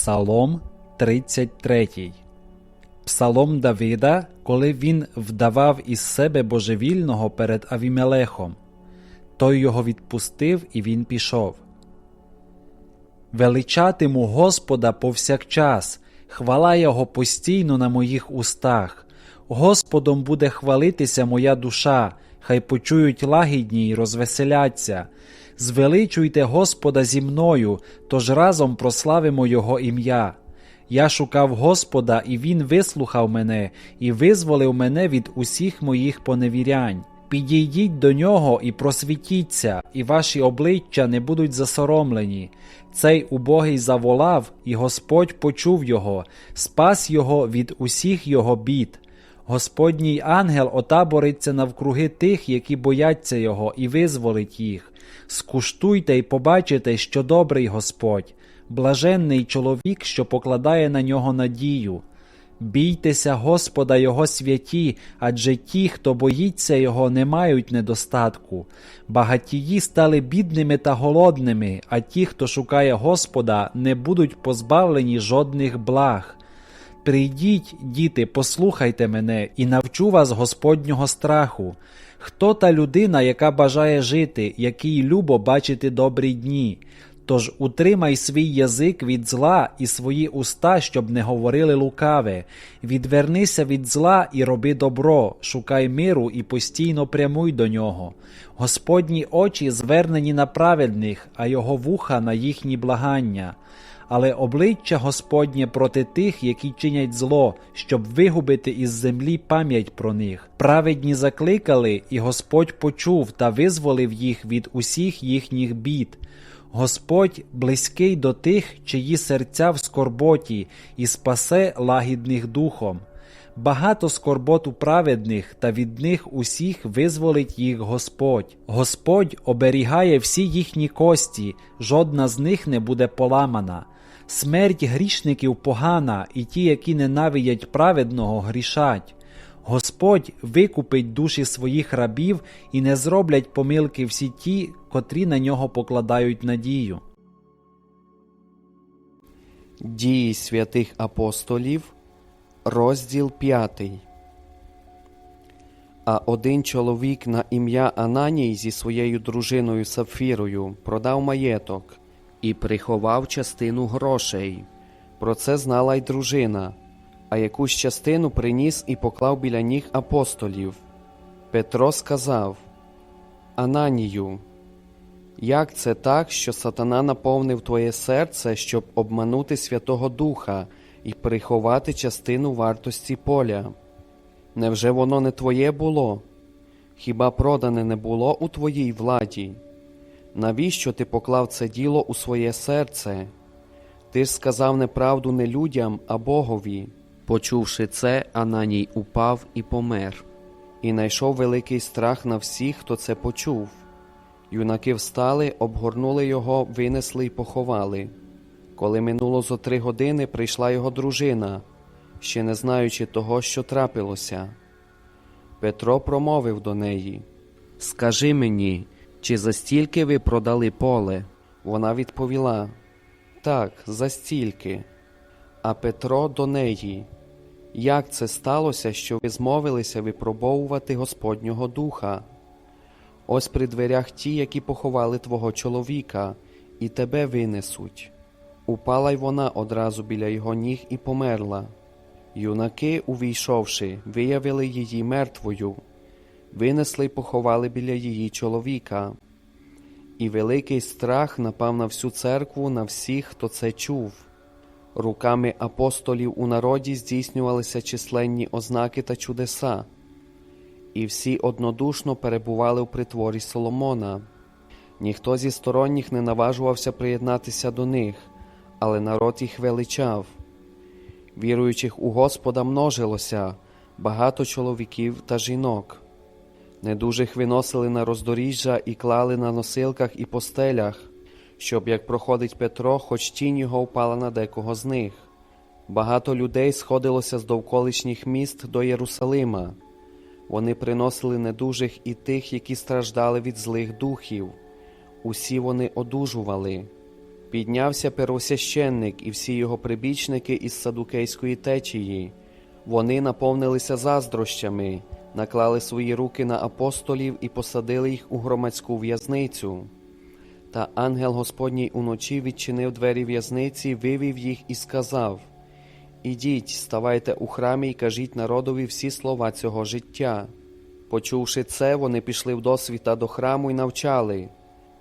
Псалом 33 Псалом Давида, коли він вдавав із себе божевільного перед Авімелехом. Той його відпустив, і він пішов. Величатиму Господа повсякчас, хвала Його постійно на моїх устах. Господом буде хвалитися моя душа, хай почують лагідні й розвеселяться. Звеличуйте Господа зі мною, тож разом прославимо Його ім'я. Я шукав Господа, і Він вислухав мене і визволив мене від усіх моїх поневірянь. Підійдіть до нього і просвітіться, і ваші обличчя не будуть засоромлені. Цей убогий заволав, і Господь почув його, спас його від усіх його бід. Господній ангел отабориться навкруги тих, які бояться його, і визволить їх. Скуштуйте й побачите, що добрий Господь, блаженний чоловік, що покладає на нього надію. Бійтеся Господа Його святі, адже ті, хто боїться Його, не мають недостатку. Багатії стали бідними та голодними, а ті, хто шукає Господа, не будуть позбавлені жодних благ. Прийдіть, діти, послухайте мене і навчу вас Господнього страху. Хто та людина, яка бажає жити, який любо бачити добрі дні? Тож утримай свій язик від зла і свої уста, щоб не говорили лукаве. Відвернися від зла і роби добро, шукай миру і постійно прямуй до нього. Господні очі звернені на праведних, а його вуха на їхні благання. Але обличчя Господнє проти тих, які чинять зло, щоб вигубити із землі пам'ять про них. Праведні закликали, і Господь почув та визволив їх від усіх їхніх бід. Господь близький до тих, чиї серця в скорботі, і спасе лагідних духом. Багато скорбот у праведних, та від них усіх визволить їх Господь. Господь оберігає всі їхні кості, жодна з них не буде поламана. Смерть грішників погана, і ті, які ненавидять праведного, грішать. Господь викупить душі своїх рабів і не зроблять помилки всі ті, котрі на нього покладають надію. Дії святих апостолів, розділ 5. А один чоловік на ім'я Ананій зі своєю дружиною Сапфірою продав маєток і приховав частину грошей. Про це знала й дружина, а якусь частину приніс і поклав біля ніг апостолів. Петро сказав Ананію, як це так, що сатана наповнив твоє серце, щоб обманути Святого Духа і приховати частину вартості поля? Невже воно не твоє було? Хіба продане не було у твоїй владі? Навіщо ти поклав це діло у своє серце? Ти ж сказав неправду не людям, а Богові. Почувши це, Ананій упав і помер, і найшов великий страх на всіх, хто це почув. Юнаки встали, обгорнули його, винесли й поховали. Коли минуло зо три години, прийшла його дружина, ще не знаючи того, що трапилося. Петро промовив до неї Скажи мені, чи за стільки ви продали поле? Вона відповіла Так, за стільки. А Петро до неї Як це сталося, що ви змовилися випробовувати Господнього Духа? Ось при дверях ті, які поховали твого чоловіка, і тебе винесуть. Упала й вона одразу біля його ніг і померла. Юнаки, увійшовши, виявили її мертвою, винесли й поховали біля її чоловіка. І великий страх напав на всю церкву, на всіх, хто це чув. Руками апостолів у народі здійснювалися численні ознаки та чудеса, і всі однодушно перебували в притворі Соломона. Ніхто зі сторонніх не наважувався приєднатися до них, але народ їх величав. Віруючих у Господа множилося багато чоловіків та жінок. Недужих виносили на роздоріжжя і клали на носилках і постелях, щоб, як проходить Петро, хоч тінь його впала на декого з них. Багато людей сходилося з довколишніх міст до Єрусалима. Вони приносили недужих і тих, які страждали від злих духів. Усі вони одужували. Піднявся первосвященник і всі його прибічники із садукейської течії. Вони наповнилися заздрощами, наклали свої руки на апостолів і посадили їх у громадську в'язницю. Та ангел Господній уночі відчинив двері в'язниці, вивів їх і сказав: Ідіть, ставайте у храмі і кажіть народові всі слова цього життя. Почувши це, вони пішли в досвіта до храму і навчали.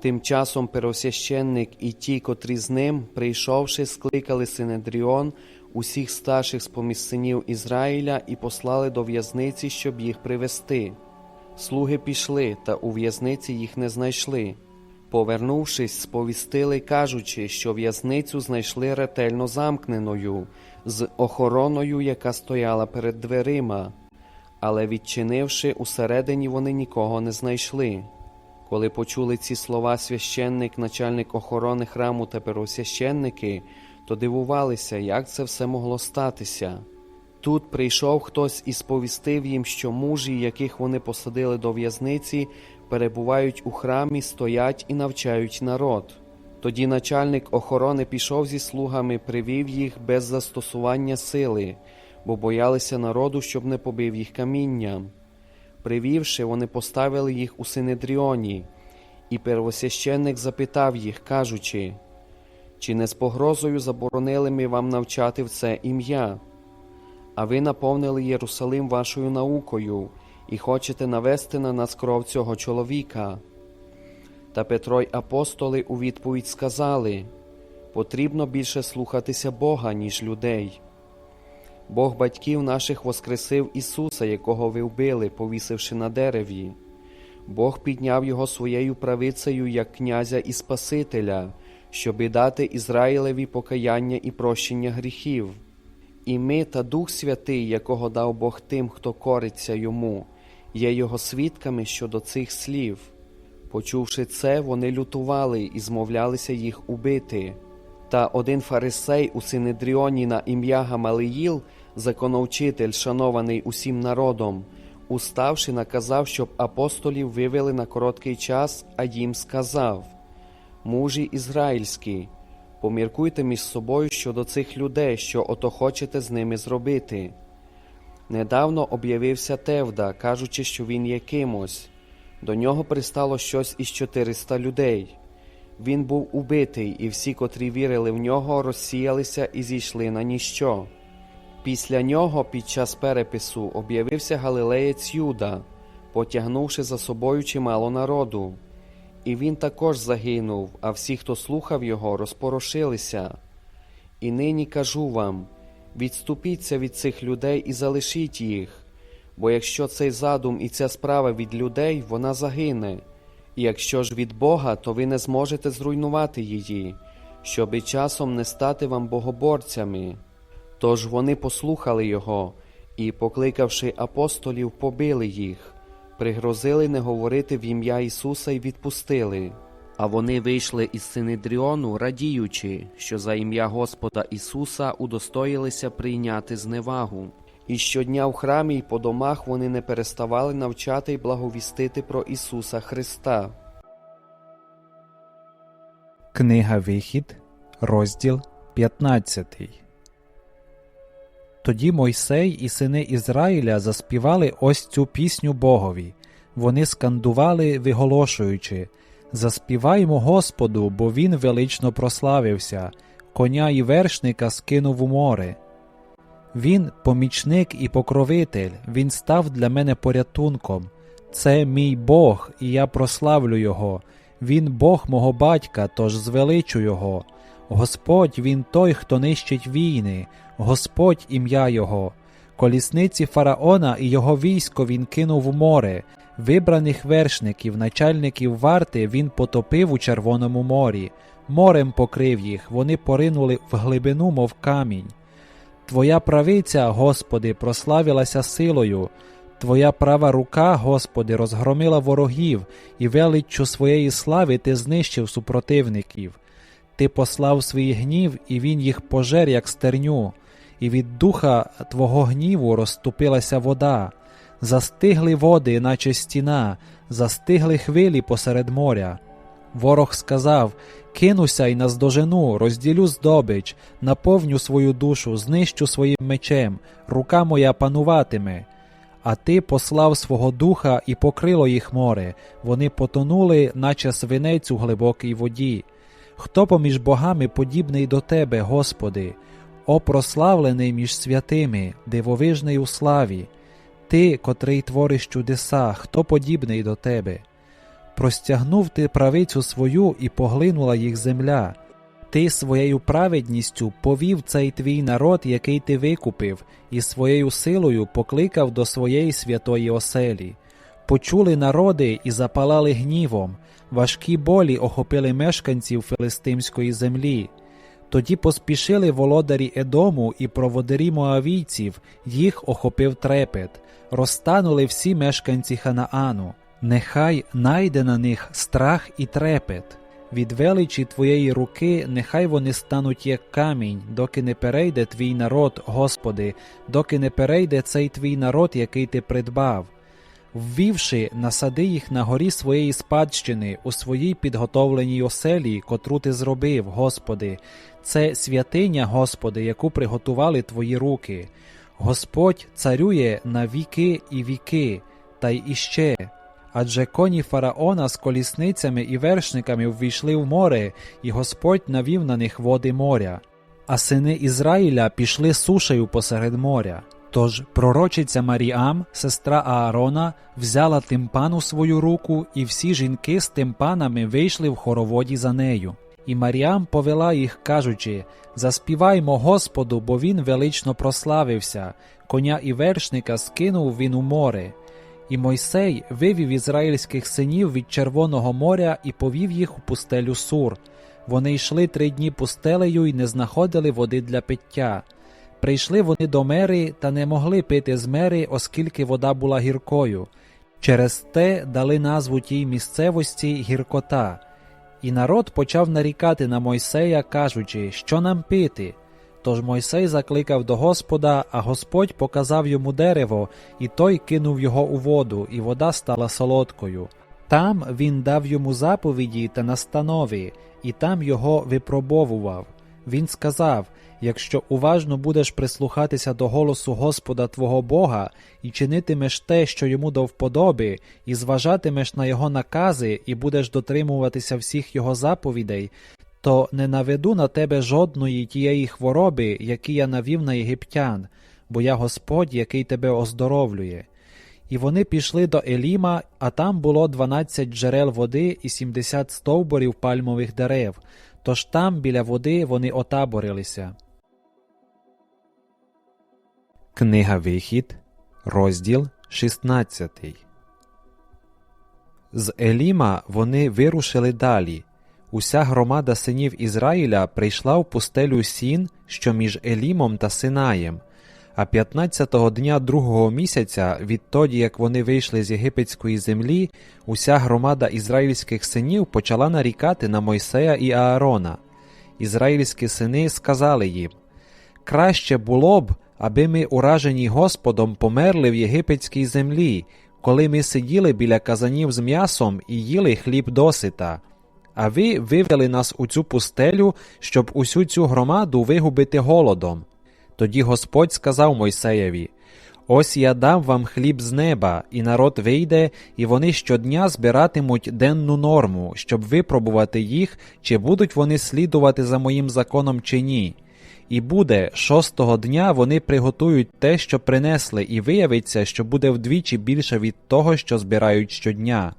Тим часом первосвященник і ті, котрі з ним, прийшовши, скликали Синедріон, усіх старших з синів Ізраїля і послали до в'язниці, щоб їх привести. Слуги пішли, та у в'язниці їх не знайшли. Повернувшись, сповістили, кажучи, що в'язницю знайшли ретельно замкненою, з охороною, яка стояла перед дверима. Але відчинивши, усередині вони нікого не знайшли. Коли почули ці слова священник, начальник охорони храму та первосвященники, то дивувалися, як це все могло статися. Тут прийшов хтось і сповістив їм, що мужі, яких вони посадили до в'язниці, перебувають у храмі, стоять і навчають народ. Тоді начальник охорони пішов зі слугами, привів їх без застосування сили, бо боялися народу, щоб не побив їх камінням. Привівши, вони поставили їх у Синедріоні, і первосвященник запитав їх, кажучи, чи не з погрозою заборонили ми вам навчати в це ім'я? А ви наповнили Єрусалим вашою наукою і хочете навести на нас кров цього чоловіка. Та Петро й апостоли у відповідь сказали потрібно більше слухатися Бога, ніж людей. Бог батьків наших воскресив Ісуса, якого ви вбили, повісивши на дереві. Бог підняв його своєю правицею як князя і Спасителя, щоби дати Ізраїлеві покаяння і прощення гріхів. І ми та Дух Святий, якого дав Бог тим, хто кориться йому, є його свідками щодо цих слів. Почувши це, вони лютували і змовлялися їх убити. Та один фарисей у Синедріоні на ім'я Гамалиїл, законовчитель, шанований усім народом, уставши, наказав, щоб апостолів вивели на короткий час, а їм сказав: Мужі ізраїльські, поміркуйте між собою щодо цих людей, що ото хочете з ними зробити. Недавно об'явився Тевда, кажучи, що він є кимось. До нього пристало щось із 400 людей. Він був убитий, і всі, котрі вірили в нього, розсіялися і зійшли на ніщо. Після нього, під час перепису, об'явився галилеєць Юда, потягнувши за собою чимало народу. І він також загинув, а всі, хто слухав його, розпорошилися. І нині кажу вам: відступіться від цих людей і залишіть їх, бо якщо цей задум і ця справа від людей, вона загине. І якщо ж від Бога, то ви не зможете зруйнувати її, щоби часом не стати вам богоборцями. Тож вони послухали його і, покликавши апостолів, побили їх, пригрозили не говорити в ім'я Ісуса і відпустили. А вони вийшли із Синедріону, радіючи, що за ім'я Господа Ісуса удостоїлися прийняти зневагу. І щодня в храмі й по домах вони не переставали навчати й благовістити про Ісуса Христа. Книга Вихід, розділ 15. Тоді Мойсей і сини Ізраїля заспівали ось цю пісню Богові. Вони скандували, виголошуючи Заспіваймо Господу, бо він велично прославився, коня і вершника скинув у море. Він помічник і покровитель, він став для мене порятунком. Це мій Бог, і я прославлю Його. Він Бог мого батька, тож звеличу Його. Господь він той, хто нищить війни, Господь ім'я Його. Колісниці фараона і його військо він кинув у море, вибраних вершників, начальників варти він потопив у Червоному морі, морем покрив їх, вони поринули в глибину, мов камінь. Твоя правиця, Господи, прославилася силою, Твоя права рука, Господи, розгромила ворогів, і величчю своєї слави Ти знищив супротивників. Ти послав свій гнів, і він їх пожер, як стерню, і від духа Твого гніву розступилася вода, застигли води, наче стіна, застигли хвилі посеред моря. Ворог сказав Кинуся й наздожену, розділю здобич, наповню свою душу, знищу своїм мечем, рука моя пануватиме. А ти послав свого духа і покрило їх море, вони потонули, наче свинець у глибокій воді. Хто поміж богами подібний до тебе, Господи? О прославлений між святими, дивовижний у славі, Ти, котрий твориш чудеса, хто подібний до тебе? Простягнув ти правицю свою і поглинула їх земля. Ти своєю праведністю повів цей твій народ, який ти викупив, і своєю силою покликав до своєї святої оселі. Почули народи і запалали гнівом, важкі болі охопили мешканців филистимської землі. Тоді поспішили володарі Едому і проводарі моавійців, їх охопив трепет, розтанули всі мешканці Ханаану. Нехай найде на них страх і трепет. Від величі твоєї руки нехай вони стануть як камінь, доки не перейде твій народ, Господи, доки не перейде цей твій народ, який ти придбав. Ввівши, насади їх на горі своєї спадщини, у своїй підготовленій оселі, котру ти зробив, Господи, це святиня, Господи, яку приготували твої руки. Господь царює на віки і віки, та й іще. Адже коні фараона з колісницями і вершниками ввійшли в море, і Господь навів на них води моря. А сини Ізраїля пішли сушею посеред моря. Тож пророчиця Маріам, сестра Аарона, взяла тимпан у свою руку, і всі жінки з тимпанами вийшли в хороводі за нею. І Маріам повела їх, кажучи: Заспіваймо Господу, бо він велично прославився, коня і вершника скинув він у море. І Мойсей вивів ізраїльських синів від Червоного моря і повів їх у пустелю Сур. Вони йшли три дні пустелею і не знаходили води для пиття. Прийшли вони до мери та не могли пити з мери, оскільки вода була гіркою. Через те дали назву тій місцевості гіркота. І народ почав нарікати на Мойсея, кажучи, що нам пити. Тож Мойсей закликав до Господа, а Господь показав йому дерево, і той кинув його у воду, і вода стала солодкою. Там він дав йому заповіді та настанови, і там його випробовував. Він сказав: якщо уважно будеш прислухатися до голосу Господа твого Бога, і чинитимеш те, що йому до вподоби, і зважатимеш на його накази, і будеш дотримуватися всіх його заповідей, то не наведу на тебе жодної тієї хвороби, які я навів на єгиптян, бо я Господь, який тебе оздоровлює. І вони пішли до Еліма, а там було дванадцять джерел води і сімдесят стовбурів пальмових дерев, тож там біля води вони отаборилися. Книга Вихід, розділ 16 З Еліма вони вирушили далі. Уся громада синів Ізраїля прийшла в пустелю Сін, що між Елімом та Синаєм. А 15-го дня другого місяця, відтоді як вони вийшли з єгипетської землі, уся громада ізраїльських синів почала нарікати на Мойсея і Аарона. Ізраїльські сини сказали їм: Краще було б, аби ми, уражені Господом, померли в єгипетській землі, коли ми сиділи біля казанів з м'ясом і їли хліб досита. А ви вивели нас у цю пустелю, щоб усю цю громаду вигубити голодом. Тоді Господь сказав Мойсеєві: Ось я дам вам хліб з неба, і народ вийде, і вони щодня збиратимуть денну норму, щоб випробувати їх, чи будуть вони слідувати за моїм законом чи ні. І буде шостого дня вони приготують те, що принесли, і виявиться, що буде вдвічі більше від того, що збирають щодня.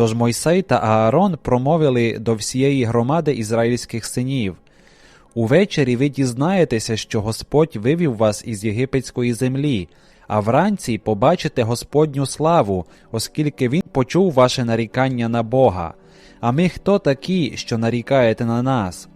Тож Мойсей та Аарон промовили до всієї громади ізраїльських синів Увечері ви дізнаєтеся, що Господь вивів вас із єгипетської землі, а вранці побачите Господню славу, оскільки Він почув ваше нарікання на Бога. А ми хто такі, що нарікаєте на нас?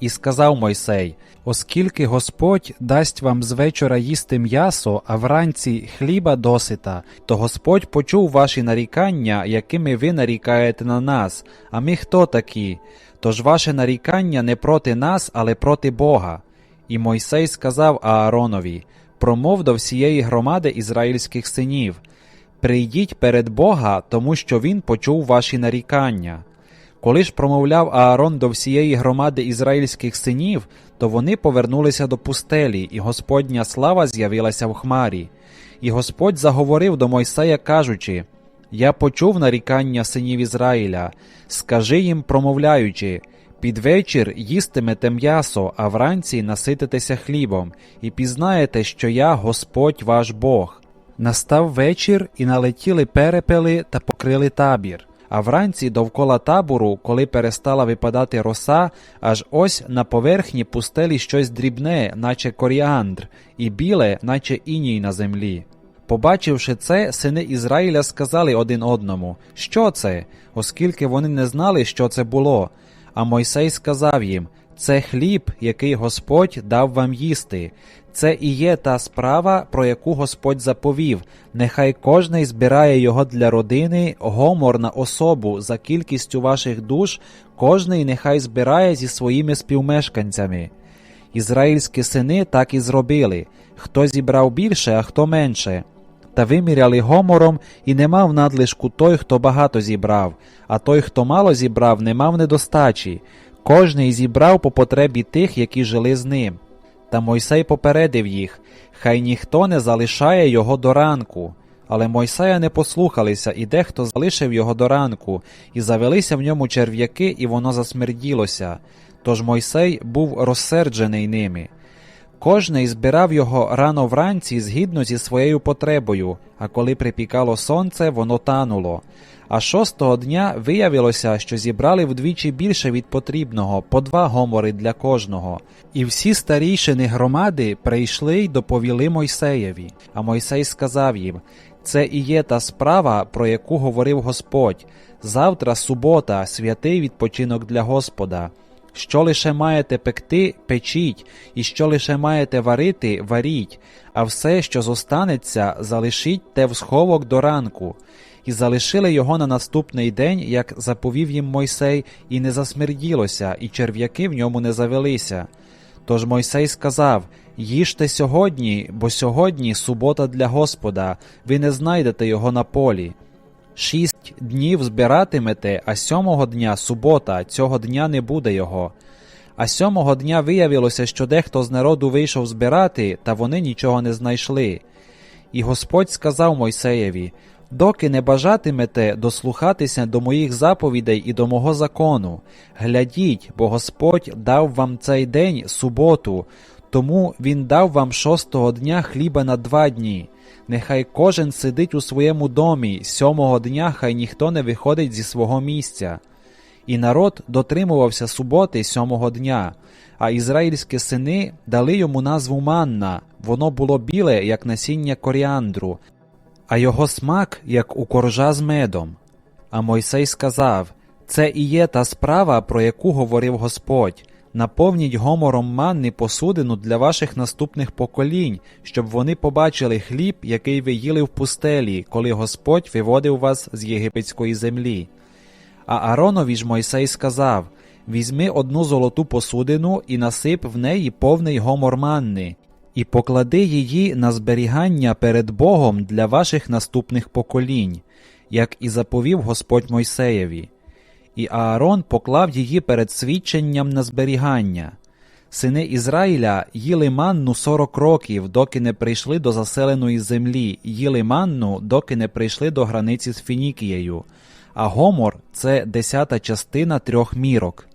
І сказав Мойсей: Оскільки Господь дасть вам з вечора їсти м'ясо, а вранці хліба досита, то Господь почув ваші нарікання, якими ви нарікаєте на нас. А ми хто такі? Тож ваше нарікання не проти нас, але проти Бога. І Мойсей сказав Ааронові: Промов до всієї громади ізраїльських синів: Прийдіть перед Бога, тому що Він почув ваші нарікання. Коли ж промовляв Аарон до всієї громади ізраїльських синів, то вони повернулися до пустелі, і Господня слава з'явилася в хмарі. І Господь заговорив до Мойсея, кажучи: Я почув нарікання синів Ізраїля, скажи їм, промовляючи. Під вечір їстимете м'ясо, а вранці насититеся хлібом, і пізнаєте, що я Господь ваш Бог. Настав вечір, і налетіли перепели та покрили табір. А вранці довкола табору, коли перестала випадати роса, аж ось на поверхні пустелі щось дрібне, наче коріандр, і біле, наче іній на землі. Побачивши це, сини Ізраїля сказали один одному, що це, оскільки вони не знали, що це було. А Мойсей сказав їм: Це хліб, який Господь дав вам їсти. Це і є та справа, про яку Господь заповів. Нехай кожний збирає його для родини, гомор на особу за кількістю ваших душ, кожний нехай збирає зі своїми співмешканцями. Ізраїльські сини так і зробили хто зібрав більше, а хто менше. Та виміряли гомором, і не мав надлишку той, хто багато зібрав, а той, хто мало зібрав, не мав недостачі. Кожний зібрав по потребі тих, які жили з ним. Та Мойсей попередив їх хай ніхто не залишає його до ранку. Але Мойсея не послухалися, і дехто залишив його до ранку, і завелися в ньому черв'яки, і воно засмерділося. Тож Мойсей був розсерджений ними. Кожний збирав його рано вранці згідно зі своєю потребою, а коли припікало сонце, воно тануло. А шостого дня виявилося, що зібрали вдвічі більше від потрібного, по два гомори для кожного. І всі старійшини громади прийшли й доповіли Мойсеєві. А Мойсей сказав їм: Це і є та справа, про яку говорив Господь. Завтра субота, святий відпочинок для Господа. Що лише маєте пекти, печіть, і що лише маєте варити, варіть, а все, що зостанеться, залишіть те в сховок до ранку. І залишили його на наступний день, як заповів їм Мойсей, і не засмерділося, і черв'яки в ньому не завелися. Тож Мойсей сказав: Їжте сьогодні, бо сьогодні субота для Господа, ви не знайдете його на полі. Шість днів збиратимете, а сьомого дня субота, цього дня не буде його. А сьомого дня виявилося, що дехто з народу вийшов збирати, та вони нічого не знайшли. І Господь сказав Мойсеєві: Доки не бажатимете дослухатися до моїх заповідей і до мого закону, глядіть, бо Господь дав вам цей день суботу, тому Він дав вам шостого дня хліба на два дні. Нехай кожен сидить у своєму домі, сьомого дня хай ніхто не виходить зі свого місця. І народ дотримувався суботи сьомого дня, а ізраїльські сини дали йому назву манна, воно було біле, як насіння коріандру, а його смак, як у коржа з медом. А Мойсей сказав: Це і є та справа, про яку говорив Господь. Наповніть гомором манни посудину для ваших наступних поколінь, щоб вони побачили хліб, який ви їли в пустелі, коли Господь виводив вас з єгипетської землі. А Ааронові ж Мойсей сказав: Візьми одну золоту посудину і насип в неї повний гомор манни, і поклади її на зберігання перед Богом для ваших наступних поколінь, як і заповів Господь Мойсеєві. І Аарон поклав її перед свідченням на зберігання. Сини Ізраїля їли манну сорок років, доки не прийшли до заселеної землі, їли манну, доки не прийшли до границі з Фінікією. А гомор це десята частина трьох мірок.